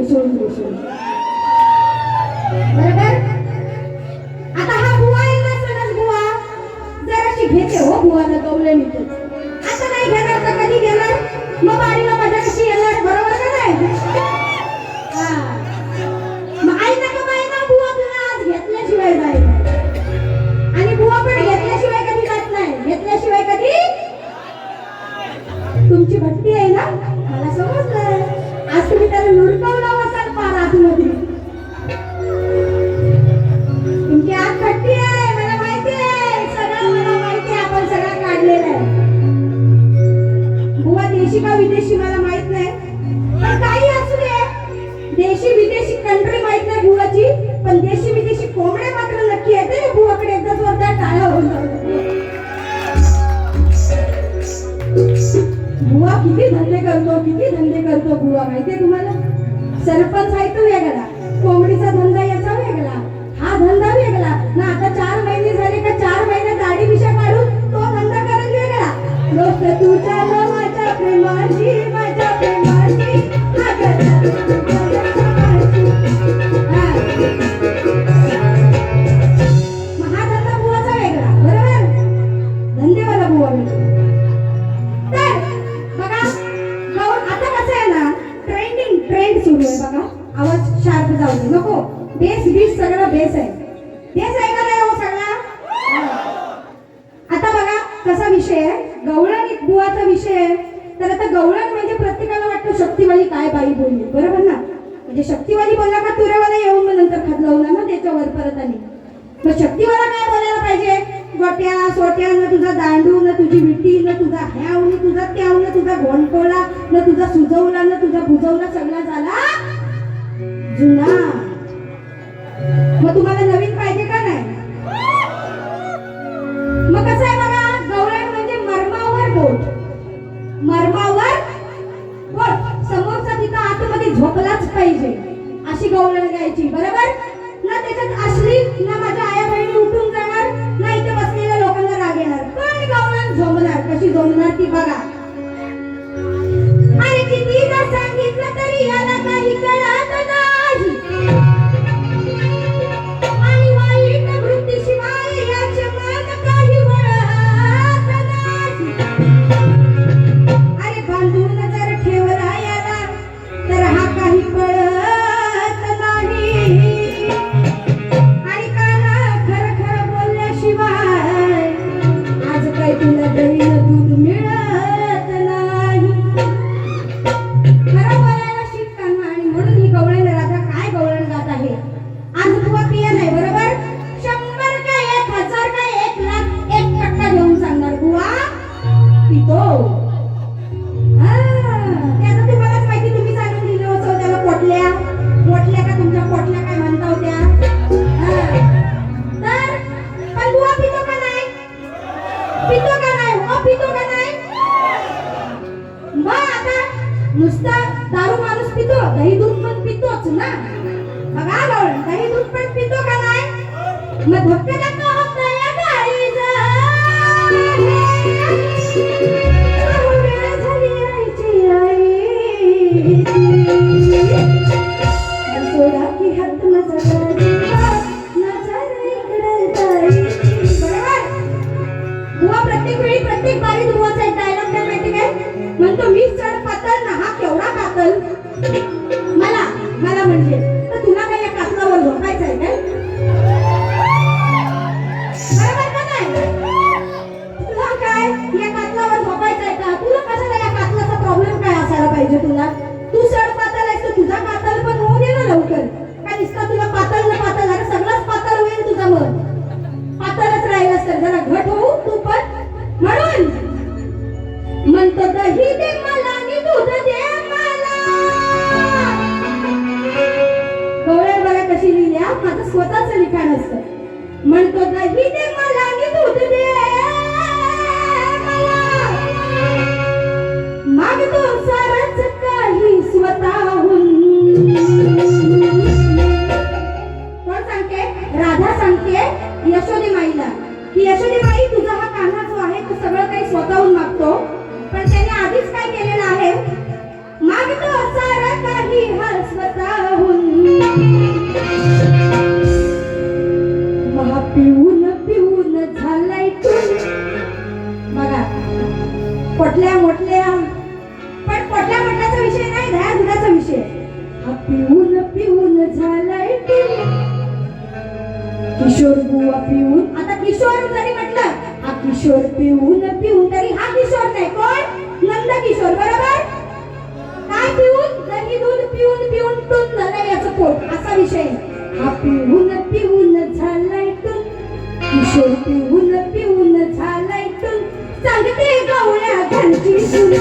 उसळून देशील बरोबर? आता हा बुवा आहे ना सणस बुवा. जराशी घेते हो बुवाला गवले मी आता नाही घेणार तर कधी घेणार? मग बारीला मजा कशी येणार? बरोबर का नाही? हा. घेतल्याशिवाय आणि कधी नाही. घेतल्याशिवाय कधी? तुमची भक्ती आहे ना? मला समजलं. आज तुम्ही त्याला लुडकावला असाल फार आतमध्ये. तुमची आत भक्ती आहे मला माहिती आहे. सगळं मला माहिती आहे आपण सगळं काढलेलं आहे. बुवा देशी का विदेशी मला माहीत नाही. पण काही असू दे. देशी विदेशी कंट्री माहीत नाही बुवाची पण देशी विदेशी कोंबड्या करतो किती धंदे करतो बुवा माहितीये तुम्हाला? सरपंच आहे तो वेगळा कोंबडीचा धंदा गवळण एक बुवाचा विषय आहे. तर आता गवळण म्हणजे प्रत्येकाला वाटतं शक्तीवाली काय बाई बोलली. बरोबर ना? म्हणजे शक्तीवाली बोलला का तुरेवाला येऊन मग नंतर खात लावला ना त्याच्यावर परत आणि? मग शक्तीवाला काय बोलायला पाहिजे? गोट्या सोट्या न तुझा दांडू न तुझी विटी न तुझा ह्याव न तुझा त्याव न तुझा घोणकोला न तुझा सुजवला न तुझा बुजवला सगळा झाला जुना. अशी घ्यायची बरोबर? ना त्याच्यात असली ना माझ्या आया बहिणी उठून जाणार ना इथे बसलेल्या लोकांना राग येणार. पण गवळण झोमणार कशी झोमणार ती बघा. आणि कितीदा सांगितलं तरी याला काही कळत नाही. पण ना बघा गवळण दही दूध पण पितो का नाही? मग धक्का धक्का होत नाही दही दे मला आणि दूध दे मला. बघा कशी लिहिली माझं स्वतःच लिखाण असतं. म्हणतो दही दे मला आणि दूध दे किशोर पिऊन पिऊन तरी हा किशोर नाही. कोण? नंद किशोर बरोबर? काय पिऊन? दही दूध पिऊन पिऊन टुन झालंय याचं पोट. असा विषय आहे. हा पिऊन पिऊन झालाय टुन किशोर पिऊन पिऊन झालाय टुन सांगते गवळ्या घालची सून